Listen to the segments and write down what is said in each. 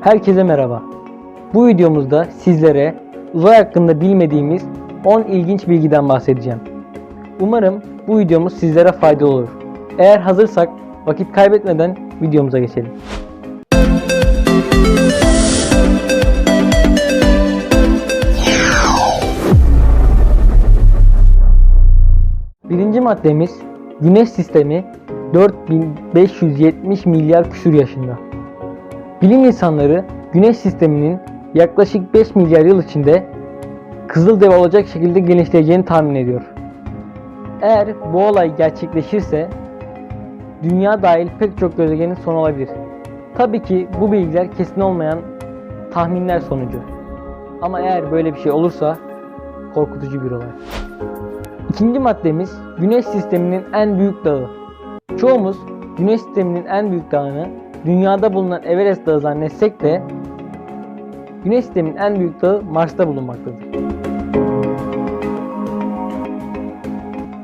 Herkese merhaba. Bu videomuzda sizlere uzay hakkında bilmediğimiz 10 ilginç bilgiden bahsedeceğim. Umarım bu videomuz sizlere faydalı olur. Eğer hazırsak vakit kaybetmeden videomuza geçelim. Birinci maddemiz Güneş sistemi 4570 milyar küsur yaşında. Bilim insanları Güneş sisteminin yaklaşık 5 milyar yıl içinde Kızıldev olacak şekilde genişleyeceğini tahmin ediyor. Eğer bu olay gerçekleşirse Dünya dahil pek çok gezegenin sonu olabilir. Tabii ki bu bilgiler kesin olmayan tahminler sonucu. Ama eğer böyle bir şey olursa korkutucu bir olay. İkinci maddemiz Güneş sisteminin en büyük dağı. Çoğumuz Güneş sisteminin en büyük dağını dünyada bulunan Everest Dağı zannetsek de Güneş sisteminin en büyük dağı Mars'ta bulunmaktadır.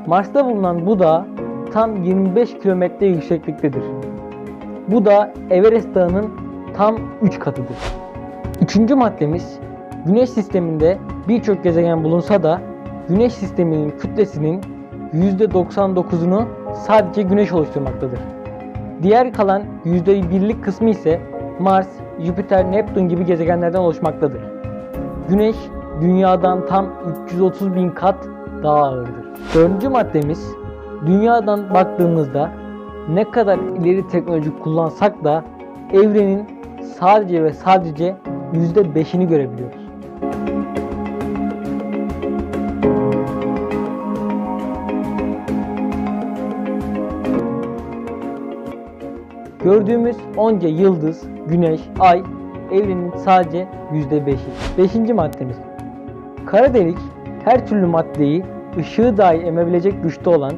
Mars'ta bulunan bu dağ tam 25 kilometre yüksekliktedir. Bu da Everest Dağı'nın tam 3 katıdır. Üçüncü maddemiz Güneş sisteminde birçok gezegen bulunsa da Güneş sisteminin kütlesinin %99'unu sadece Güneş oluşturmaktadır. Diğer kalan %1'lik kısmı ise Mars, Jüpiter, Neptün gibi gezegenlerden oluşmaktadır. Güneş Dünya'dan tam 330 bin kat daha ağırdır. Dördüncü maddemiz Dünyadan baktığımızda ne kadar ileri teknoloji kullansak da evrenin sadece ve sadece %5'ini görebiliyoruz. Gördüğümüz onca yıldız, güneş, ay evrenin sadece %5'i. Beşinci maddemiz. Kara delik her türlü maddeyi ışığı dahi emebilecek güçte olan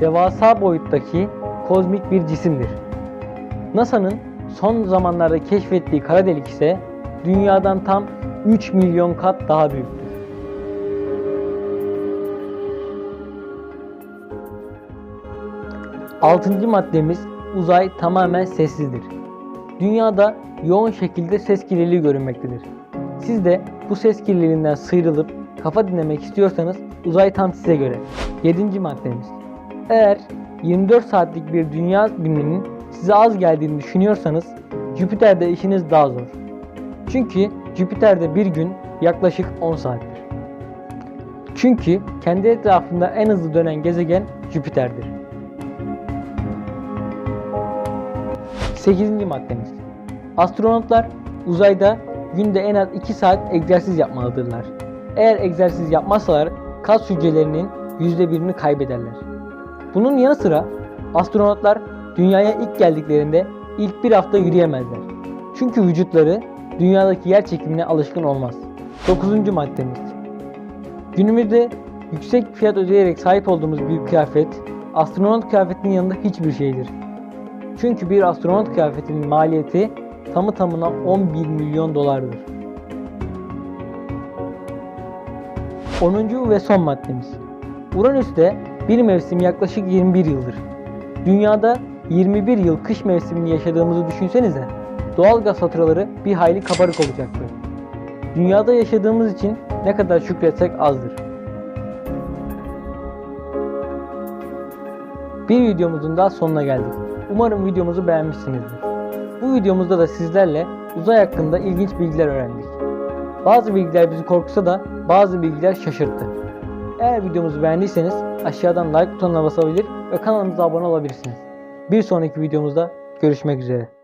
devasa boyuttaki kozmik bir cisimdir. NASA'nın son zamanlarda keşfettiği kara delik ise dünyadan tam 3 milyon kat daha büyüktür. Altıncı maddemiz uzay tamamen sessizdir. Dünyada yoğun şekilde ses kirliliği görünmektedir. Siz de bu ses kirliliğinden sıyrılıp kafa dinlemek istiyorsanız uzay tam size göre. 7. maddemiz. Eğer 24 saatlik bir dünya gününün size az geldiğini düşünüyorsanız Jüpiter'de işiniz daha zor. Çünkü Jüpiter'de bir gün yaklaşık 10 saattir. Çünkü kendi etrafında en hızlı dönen gezegen Jüpiter'dir. 8. maddemiz. Astronotlar uzayda günde en az 2 saat egzersiz yapmalıdırlar. Eğer egzersiz yapmazsalar kas hücrelerinin %1'ini kaybederler. Bunun yanı sıra astronotlar dünyaya ilk geldiklerinde ilk bir hafta yürüyemezler. Çünkü vücutları dünyadaki yer çekimine alışkın olmaz. 9. maddemiz. Günümüzde yüksek fiyat ödeyerek sahip olduğumuz bir kıyafet astronot kıyafetinin yanında hiçbir şeydir. Çünkü bir astronot kıyafetinin maliyeti tamı tamına 11 milyon dolardır. 10. ve son maddemiz. Uranüs'te bir mevsim yaklaşık 21 yıldır. Dünyada 21 yıl kış mevsimini yaşadığımızı düşünsenize. Doğal gaz faturaları bir hayli kabarık olacaktır. Dünyada yaşadığımız için ne kadar şükretsek azdır. Bir videomuzun daha sonuna geldik. Umarım videomuzu beğenmişsinizdir. Bu videomuzda da sizlerle uzay hakkında ilginç bilgiler öğrendik. Bazı bilgiler bizi korkutsa da bazı bilgiler şaşırttı. Eğer videomuzu beğendiyseniz aşağıdan like butonuna basabilir ve kanalımıza abone olabilirsiniz. Bir sonraki videomuzda görüşmek üzere.